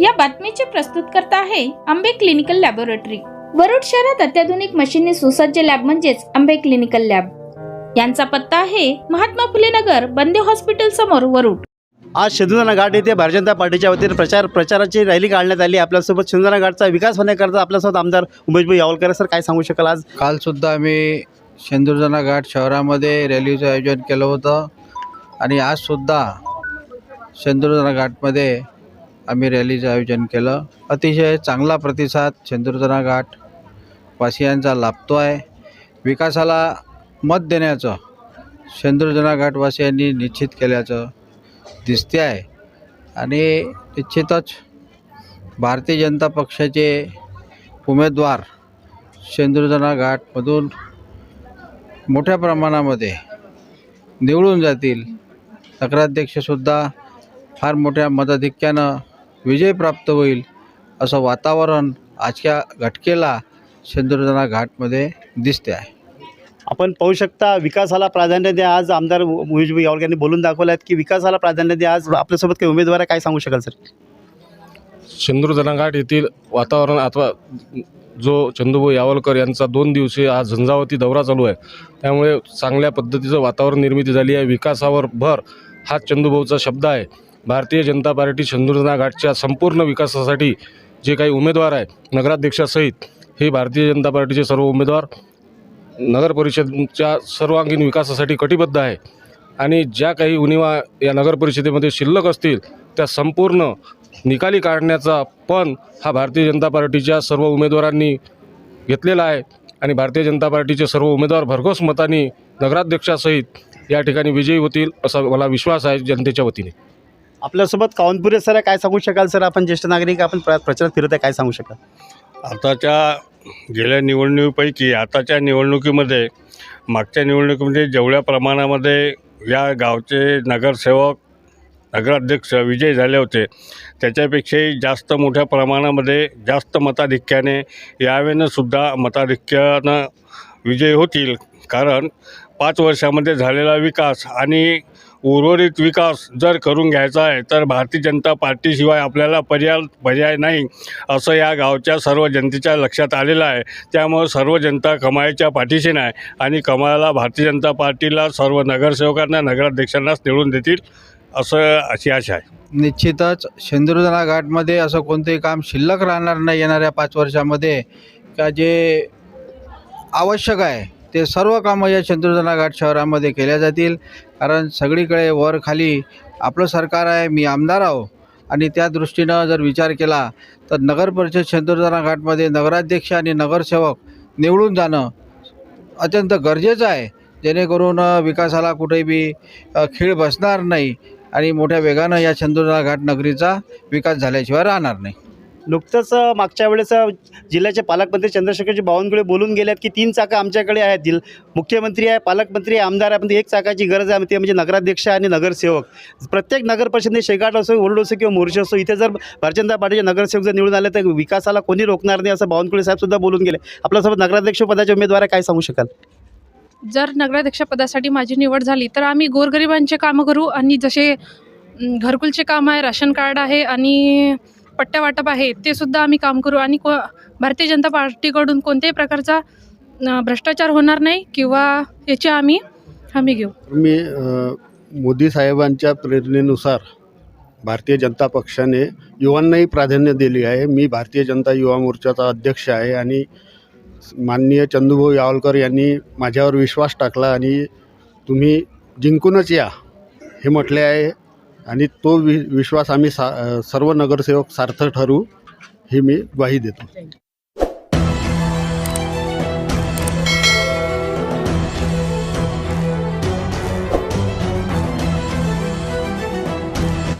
या बातमीचे प्रस्तुतकर्ता आहे आंबे क्लिनिकल लॅबोरेटरी. वरुड शहरात अत्याधुनिक मशीनने सुसज्ज लॅब म्हणजेच आंबे क्लिनिकल लॅब. यांचा पत्ता आहे महात्मा फुले नगर बंदे हॉस्पिटल समोर वरुड. आज शेंदुराणा घाट येथे भारतीय जनता पार्टीच्या वतीने प्रचार प्रचाराची रॅली काढण्यात आली. आपल्यासोबत शेंदुराणा घाटचा विकास होण्याकरता आपल्यासोबत आमदार उमेशभाई यावलकर. सर काय सांगू शकाल आज? कालसुद्धा आम्ही शेंदुर्जना घाट शहरामध्ये रॅलीचं आयोजन केलं होतं. आणि आजसुद्धा शेंदुर्जना घाटमध्ये आम्ही रॅलीचं आयोजन केलं. अतिशय चांगला प्रतिसाद चंद्रजना घाट वासियांचा लाभतो आहे विकासाला मत देण्याचं चंद्रजना घाटवासियांनी निश्चित केल्याचं दिसते आहे आणि निश्चितच भारतीय जनता पक्षाचे उमेदवार चंद्रजना घाटमधून मोठ्या प्रमाणामध्ये निवडून जातील. नगराध्यक्षसुद्धा फार मोठ्या मताधिक्यानं विजय प्राप्त होईल असं वातावरण आजच्या घटकेला शेंदुर्जना घाटमध्ये दिसते आहे. आपण पाहू शकता विकासाला प्राधान्य द्या आज आमदार उमेशभाई यावलकर यांनी बोलून दाखवलं आहे की विकासाला प्राधान्य द्या आज आपल्यासोबत काही उमेदवार काय सांगू शकाल सर? धनाघाट येथील वातावरण अथवा जो चंदूभाऊ यावलकर यांचा दोन दिवसीय आज झंझावती दौरा चालू आहे. त्यामुळे चांगल्या पद्धतीचं वातावरण निर्मिती झाली आहे. विकासावर भर हा चंदूभाऊचा शब्द आहे. भारतीय जनता पार्टी चंदुरना घाटच्या संपूर्ण विकासासाठी जे काही उमेदवार आहे नगराध्यक्षासहित हे भारतीय जनता पार्टीचे सर्व उमेदवार नगर परिषदच्या सर्वांगीण विकासासाठी कटिबद्ध आहे. आणि ज्या काही उणिवा या नगर परिषदेमध्ये शिल्लक असतील त्या संपूर्ण निकाली काढण्याचा पण हा भारतीय जनता पार्टीच्या सर्व उमेदवारांनी घेतलेला आहे. आणि भारतीय जनता पार्टीचे सर्व उमेदवार भरघोस मतांनी नगराध्यक्षासहित या ठिकाणी विजयी होतील असा मला विश्वास आहे जनतेच्या वतीने. आपल्यासोबत कावनपुरे सर आहे काय सांगू शकाल सर? आपण ज्येष्ठ नागरिक आपण प्र- प्रचारात फिरत आहे काय सांगू शकाल? आताच्या गेल्या निवडणुकीपैकी आताच्या निवडणुकीमध्ये मागच्या निवडणुकीमध्ये जेवढ्या प्रमाणामध्ये या गावचे नगरसेवक नगराध्यक्ष विजय झाले होते त्याच्यापेक्षाही जास्त मोठ्या प्रमाणामध्ये जास्त मताधिक्याने यावेळेनं सुद्धा मताधिक्यानं विजय होतील. कारण पाच वर्षामध्ये झालेला विकास आणि उर्वरित विकास जर करून घ्यायचा आहे तर भारतीय जनता पार्टीशिवाय आपल्याला पर्याय पर्याय नाही असं या गावच्या सर्व जनतेच्या लक्षात आलेलं आहे. त्यामुळं सर्व जनता कमाईच्या पाठीशी नाही आणि कमाईला भारतीय जनता पार्टीला सर्व नगरसेवकांना नगराध्यक्षांनाच निवडून देतील असं अशी आशा आहे. निश्चितच शेंदुर्जना घाटमध्ये असं कोणतेही काम शिल्लक राहणार नाही येणाऱ्या पाच वर्षामध्ये. का जे आवश्यक आहे ते सर्व कामं या चंद्रजना घाट शहरामध्ये केल्या जातील. कारण सगळीकडे वर खाली आपलं सरकार आहे मी आमदार आहो. आणि त्या दृष्टीनं जर विचार केला तर नगर परिषद शेंदुर्जना घाटमध्ये नगराध्यक्ष आणि नगरसेवक निवडून जाणं अत्यंत गरजेचं आहे. जेणेकरून विकासाला कुठेही बी खीळ बसणार नाही आणि मोठ्या वेगानं या चंदुर्ना घाट नगरीचा विकास झाल्याशिवाय राहणार नाही. नुकतंच मागच्या वेळेस जिल्ह्याचे पालकमंत्री चंद्रशेखरजी बावनकुळे बोलून गेले आहेत की तीन चाकं आमच्याकडे आहेत. दिल मुख्यमंत्री आहे पालकमंत्री आहे आमदार आहे पण एक चाकाची गरज आहे. ते म्हणजे नगराध्यक्ष आणि नगरसेवक. प्रत्येक नगर परिषदेने शेगाट असो ओरड असो किंवा मोर्शी असो इथे जर भारतीय जनता पार्टीचे नगरसेवक जर निवडून आले तर विकासाला कोणी रोखणार नाही असं बावनकुळे साहेबसुद्धा बोलून गेले. आपल्यासोबत नगराध्यक्ष पदाच्या उमेदवार काय सांगू शकाल? जर नगराध्यक्षपदासाठी माझी निवड झाली तर आम्ही गोरगरिबांचे कामं करू आणि जसे घरकुलचे काम आहे राशन कार्ड आहे आणि पट्ट्या वाटप आहे ते सुद्धा आम्ही काम करू. आणि को भारतीय जनता पार्टीकडून कोणत्याही प्रकारचा भ्रष्टाचार होणार नाही किंवा याची आम्ही हमी घेऊ. मी मोदी साहेबांच्या प्रेरणेनुसार भारतीय जनता पक्षाने युवांनाही प्राधान्य दिले आहे. मी भारतीय जनता युवा मोर्चाचा अध्यक्ष आहे आणि माननीय चंदूभाऊ यावलकर यांनी माझ्यावर विश्वास टाकला आणि तुम्ही जिंकूनच या हे म्हटले आहे. आणि तो वि विश्वास आम्ही सा सर्व नगरसेवक सार्थ ठरू ही मी ग्वाही देतो.